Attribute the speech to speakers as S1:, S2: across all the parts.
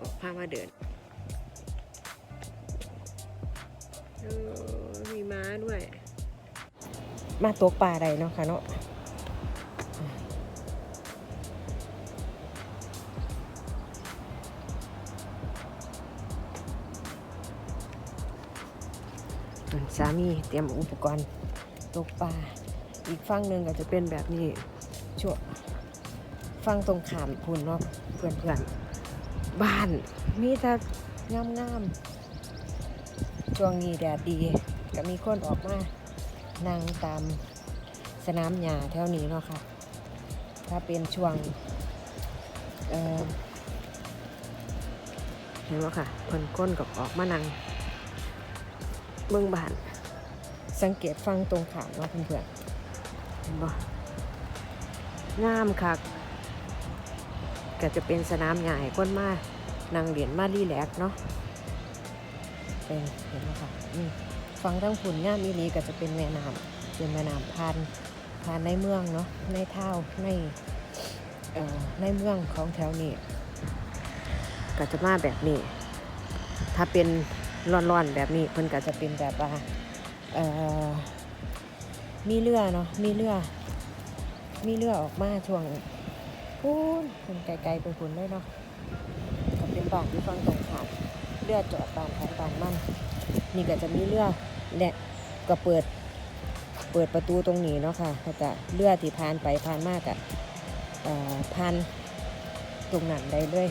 S1: ออกผ้ามาเดินมีม้าด้วย มาตกปลาใดเนาะค่ะเนาะส่นสามีเตรียมอุปกรณ์ตกปลา อีกฝั่งหนึ่งก็จะเป็นแบบนี้ช่วฝั่งตรงขามคุณเนาะเพื่อนเพื่อนๆ บ้านมีแต่งามงามๆช่วงนี้แดดดีก็มีคนออกมานั่งตามสนามหญ้าแถวนี้เนาะค่ะ ถ้าเป็นช่วงเออเห็นว่าค่ะเพิ่นก้นกับออกมานั่งเบื้องบาน สังเกตฟังตรงขามเนาะเพื่อนๆเห็นบ่งามคัก ก็จะเป็นสนามใหญ่คนมานั่งเหรียญมารีแลกเนาะเป็นเห็นไหมคะฟังทั้งผุนงามอีนี้ก็จะเป็นแม่น้ำเป็นแม่น้ำพานพานในเมืองเนาะในเท่าในเอ่อในเมืองของแถวนี้ก็จะมาแบบนี้ ถ้าเป็นร้อนๆแบบนี้เพิ่นก็จะเป็นแบบว่าเอ่อมีเรือเนาะมีเรือ มีเรือออกมาช่วง พูนคุณไกลๆไปคุณเลยเนาะก็เป็นบ้านที่ฟังตรงขามเรือจอดบานไทยบานมันนี่ก็จะมีเรือและก็เปิดเปิดประตูตรงนี้เนาะค่ะแล้วก็เรือที่ผ่านไปผ่านมากอะเอ่อผ่านตรงนั้นได้เลย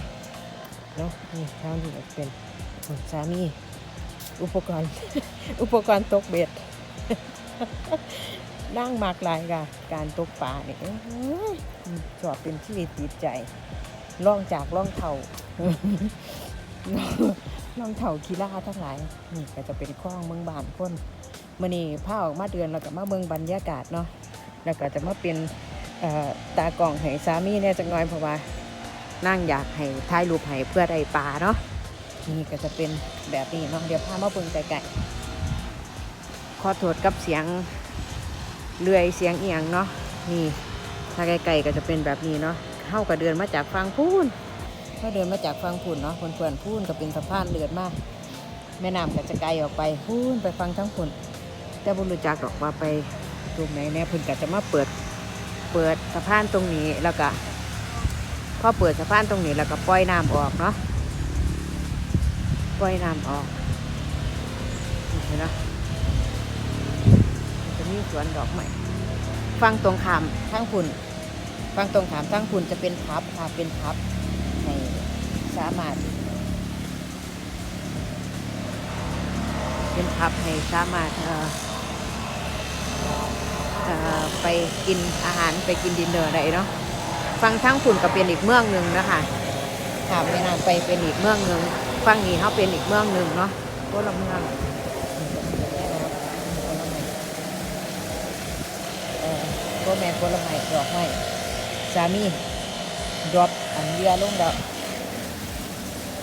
S1: เนาะนี่เท่านี้เป็นสามีอุปกรณ์ อุปกรณ์ตกเบ็ด ด่งมากหลายค่ะ การตกปลาเนี่ยเอ้ยชอบเป็นชีวิตจิตใจล่องจากล่องเท่าล่องเท่ากีฬาทั้งหลาย นี่ก็จะเป็นคลองเมืองบานคนมื่อนี้พาออกมาเดือนแล้วก็มาเมืองบรรยากาศเนาะแล้วก็จะมาเป็นตากล่องให้สามีเนี่ยจังน้อยเพราะว่านั่งอยากให้ถ่ายรูปให้เพื่อได้ปลาเนาะนี่ก็จะเป็นแบบนี้เนาะเดี๋ยวพามาเบิ่งไกลๆขอโทษกับเสียง เลื่อยเสียงเอียงเนาะนี่ถ้าไกลๆก็จะเป็นแบบนี้เนาะเข้ากับเดินมาจากฟังพูนเข้าเดินมาจากฟังพูนเนาะเพื่อนๆพูนก็เป็นสะพานเลือดมากแม่น้ำก็จะไกลออกไปพูนไปฟังทั้งพูนแต่บุรุษจักดอกว่าไปตรงไหนแน่พิ่นก็จะมาเปิดเปิดสะพานตรงนี้แล้วก็พอเปิดสะพานตรงนี้แล้วก็ปล่อยน้ำออกเนาะปล่อยน้ำออกเห็นไหม มีสวนดอกใหม่ฟังตรงขามทั้งคุณฟังตรงขามทั้งคุณจะเป็นพับค่ะเป็นพับให้สามารถ เป็นพับให้สามารถเออไปกินอาหารไปกินดินเนอร์ได้เนาะฟังทั้งคุณก็เป็นอีกเมืองหนึ่งนะคะขามแม่น้ำไปเป็นอีกเมืองหนึ่งฟังนี้เขาเป็นอีกเมืองหนึ่งเนาะตัวละเมือง เอ่แม่ผลไม้ดอกไม้สามีดรอปอันเรือลงแล้ว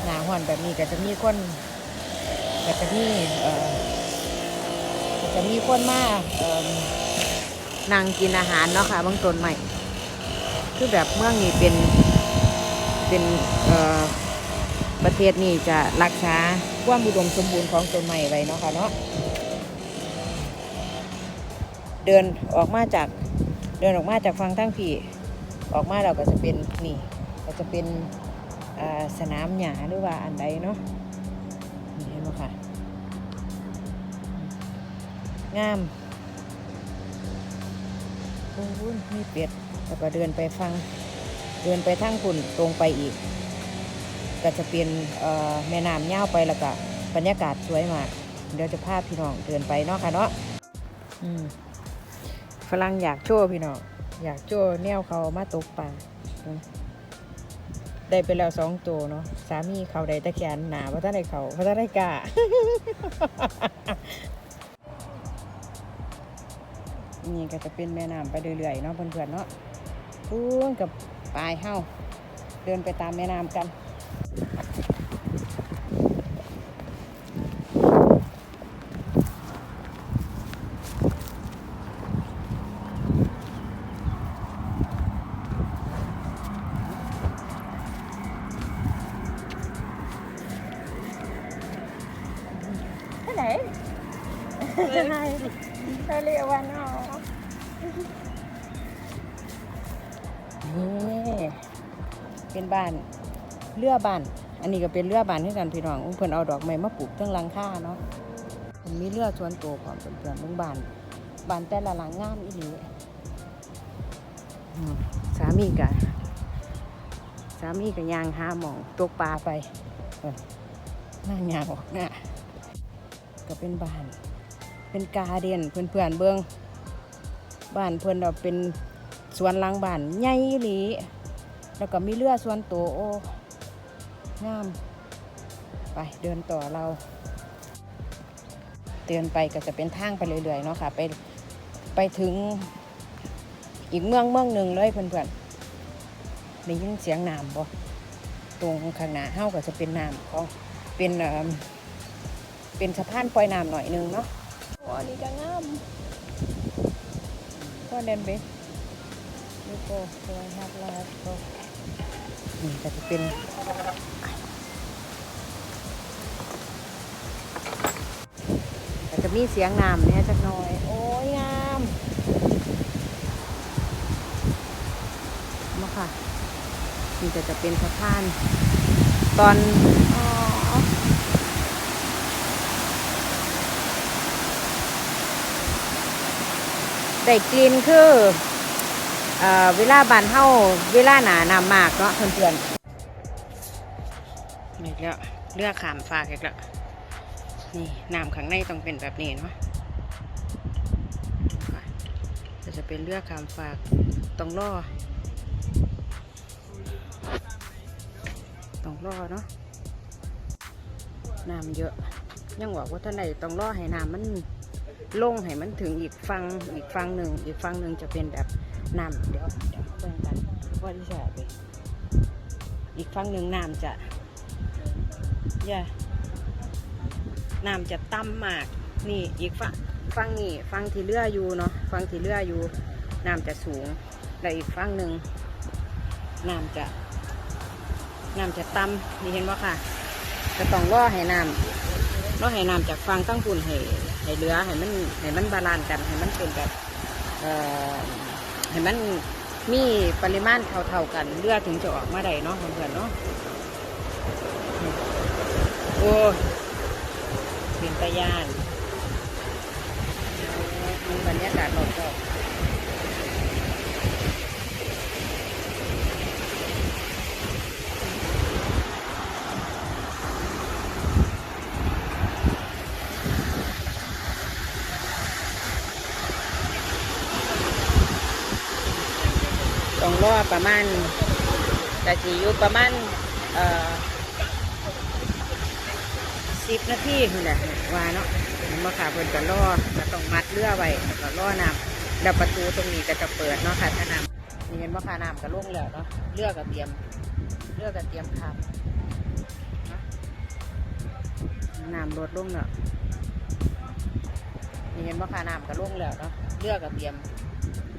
S1: หนาหอนแบบนี้ก็จะมีคนก็จะมีเอ่อก็จะมีคนมาเอ่อนั่งกินอาหารเนาะค่ะบางต้นใหม่ คือแบบเมืองนี้เป็นเป็นเอ่อประเทศนี้จะรักษาความอุดมสมบูรณ์ของต้นไม้ไว้เนาะค่ะเนาะเดินออกมาจาก เดินออกมาจากฟังทั้งพี่ ออกมาเราก็จะเป็นนี่ก็จะเป็นสนามหญ้าหรือว่าอันใดเนาะนี่เห็นไหมค่ะงามโอ้โหมีเป็ดแล้วก็เดินไปฟังเดินไปทางคุณตรงไปอีก ก็จะเป็นแม่น้ำยาไปแล้วก็บรรยากาศสวยมาก เดี๋ยวจะพาพี่น้องเดินไปเนาะค่ะเนาะอืม ฝรั่งอยากโชว์พี่น้องอยากโชว์แนวเขามาตกปลาได้ไปแล้วสองตัวเนาะสามีเขาได้ตะแขนหนาเพราะท่านได้เขาเพราะท่านได้กานี่ก็จะเป็นแม่น้ำไปเรื่อยๆเนาะเพื่อนๆเนาะพูนกับปลายเฮ้าเดินไปตามแม่น้ำกัน ทะเลวันออกนี่เป็นบ้านเรือบ้าน อันนี้ก็เป็นเรือบ้านที่กันพี่น้องเพิ่นเอาดอกไม้มาปลูกเทั้งหลังคาเนาะมันมีเรือส่วนโตัวของเพื่อนๆเบิ่งบ้านบ้านแต่ละหลังงามอีหลีสามีกะสามีกะยางหาหมองตกปลาไปนั่งยางออกหน้าก็เป็นบ้าน เป็นกาเดียนเพื่อนๆเบิ่งบ้านเพื่อนเราเป็นสวนหลังบ้านใหญ่อีหลีแล้วก็มีเรือสวนตัวโอ้งาม ไปเดินต่อเราเดินไปก็จะเป็นทางไปเรื่อยๆเนาะค่ะไปไปถึงอีกเมืองเมืองหนึ่งเลยเพื่อนๆได้ยินเสียงน้ำบ่ตรงข้างหน้าเฮาก็จะเป็นน้ำของเป็นเป็นสะพานปล่อยน้ำหน่อยนึงเนาะ อ้อันนี้ก็งามก็เดินไปดูโก้ตัวฮักลาโก้นี่ก็จะเป็นแต่จะมีเสียงน้ำเนี่ยจักหน่อย โอ้ยงามมาค่ะนี่ก็จะเป็นสะพาน ตอน ได้กลิ่นคือเอ่อเวลาบานเฮาเวลาหนาน้ำมากเนาะเพื่อนๆนี่แล้วเลือกขามฟ้ากอีกแล้วนี่น้ำข้างในต้องเป็นแบบนี้เนาะจะเป็นเลือกคำฝากต้องรอต้องรอเนาะน้ำเยอะ ยังบอกว่าท่านใดต้องรอให้น้ำมัน ลงให้มันถึงอีกฟังอีกฟังหนึ่งอีกฟังหนึ่งจะเป็นแบบน้ำเดี๋ยวเดี๋ยวเบิ่งกันว่าที่จะไปอีกฟังหนึ่งน้ำจะอย่าน้ำจะต่ำมาก นี่อีกฝั่งฝั่งนี่ฝั่งที่เรืออยู่เนาะฝั่งที่เรืออยู่น้ำจะสูงและอีกฝั่งหนึ่งน้ำจะน้ำจะต่ำนี่เห็นว่าค่ะ จะต้องล่อให้น้ำ เราให้น้ำจากฟังตั้งปูนให้ให้เรือให้มันให้มันบาลานซ์กันให้มันเป็นแบบเอ่อให้มันมีปริมาณเท่าๆกันเรือถึงจะออกมาได้เนาะเพื่อนเนาะโอ้เป็นตะยานมันบรรยากาศรอบๆ ต้องรอประมาณแต่สีอยู่ประมาณเอ่อสิบนาทีนี่แหละว่าเนาะมันมาขาเพิ่นก็ล่อก็ต้องมัดเรือไว้แล้วก็ล่อน้ำแล้วประตูตรงนี้ก็จะเปิดเนาะค่ะถ้าน้ำนี่เห็นว่าขาน้ำก็ลงแล้วเนาะเรือก็เตรียมเรือก็เตรียมขับน้ำลดลงแล้วนี่เห็นว่าขาน้ำก็ลงแล้วเนาะเรือก็เตรียม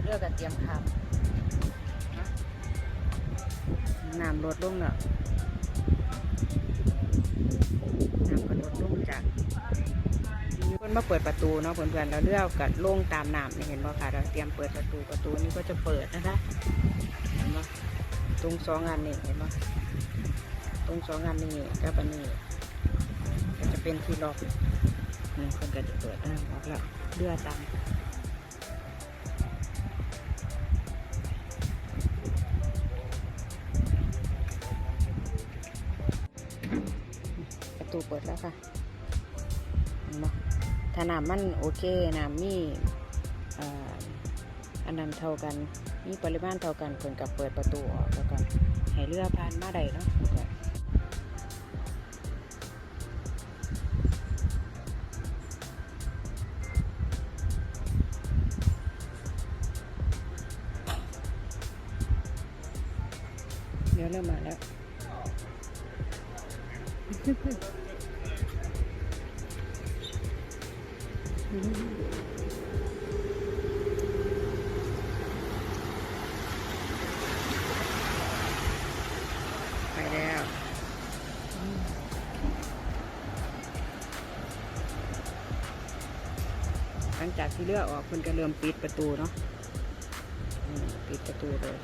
S1: เรือก็เตรียมขับ น้ำลดลงแล้วน้ำกระโดดลงจากมีคนมาเปิดประตูเนาะเพื่อนๆเราเลือกกัดลงตามน้ำนี่เห็นบ่ค่ะเราเตรียมเปิดประตูประตูนี้ก็จะเปิดนะคะเห็นบ่ตรงสองอันนี่เห็นบ่ตรงสองอันนี่กับอันนี้ก็จะเป็นที่ล็อกนี่คนก็จะเปิดน้ำออกแล้วเรือตาม เปิดแล้วค่ะเห็นบ่ถ้าน้ำมันโอเคน้ำมีอันนั้นเท่ากัน มีปริมาณเท่ากันเพิ่นกับเปิดประตูออกแล้วก็ให้เรือผ่านมาได้เนาะเดี๋ยวเริ่มมาแล้ว ไปแล้ว
S2: จากที่เลือกออกเพิ่นก็เริ่มปิดประตูเนาะปิดประตูเลย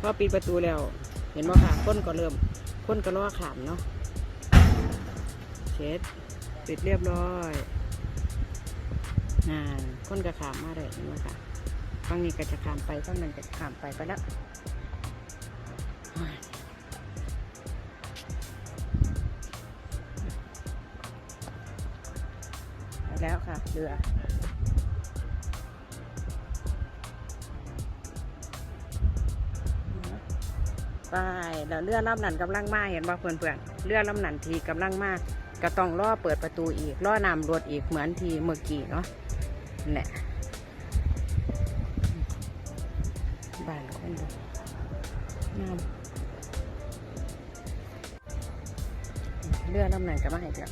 S2: พอปิดประตูแล้ว เห็นบ่ค่ะคนก็เริ่มคนก็ล้อขามเนาะเช็ด ปิดเรียบร้อยน่าคนก็ขามมาเลยเห็นไหมค่ะฝั่งนี้ก็จะขามไปฝั่งนั้นก็จะขามไปไปแล้วโอ้ยไปแล้วค่ะเรือไปแล้วเรือลำนั้นกำลังมาเห็นบ่เพื่อนเพื่อนๆเรือลำนั้นทีกำลังมาก็ ก็ต้องล่อเปิดประตูอีกล่อนำรถอีกเหมือนทีเมื่อกี้เนาะนั่นแหละบ้านคนดูงามเรือลำนั้นก็มาให้เดียว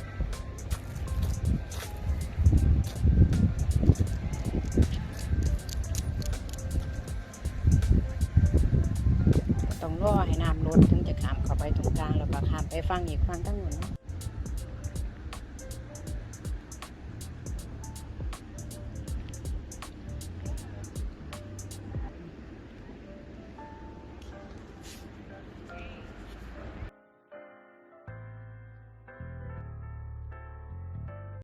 S2: ต้องรอให้น้ำลดถึงจะข้ามเข้าไปตรงกลางแล้วก็ข้ามไปฟังอีกฟังตั้งหมดเนาะ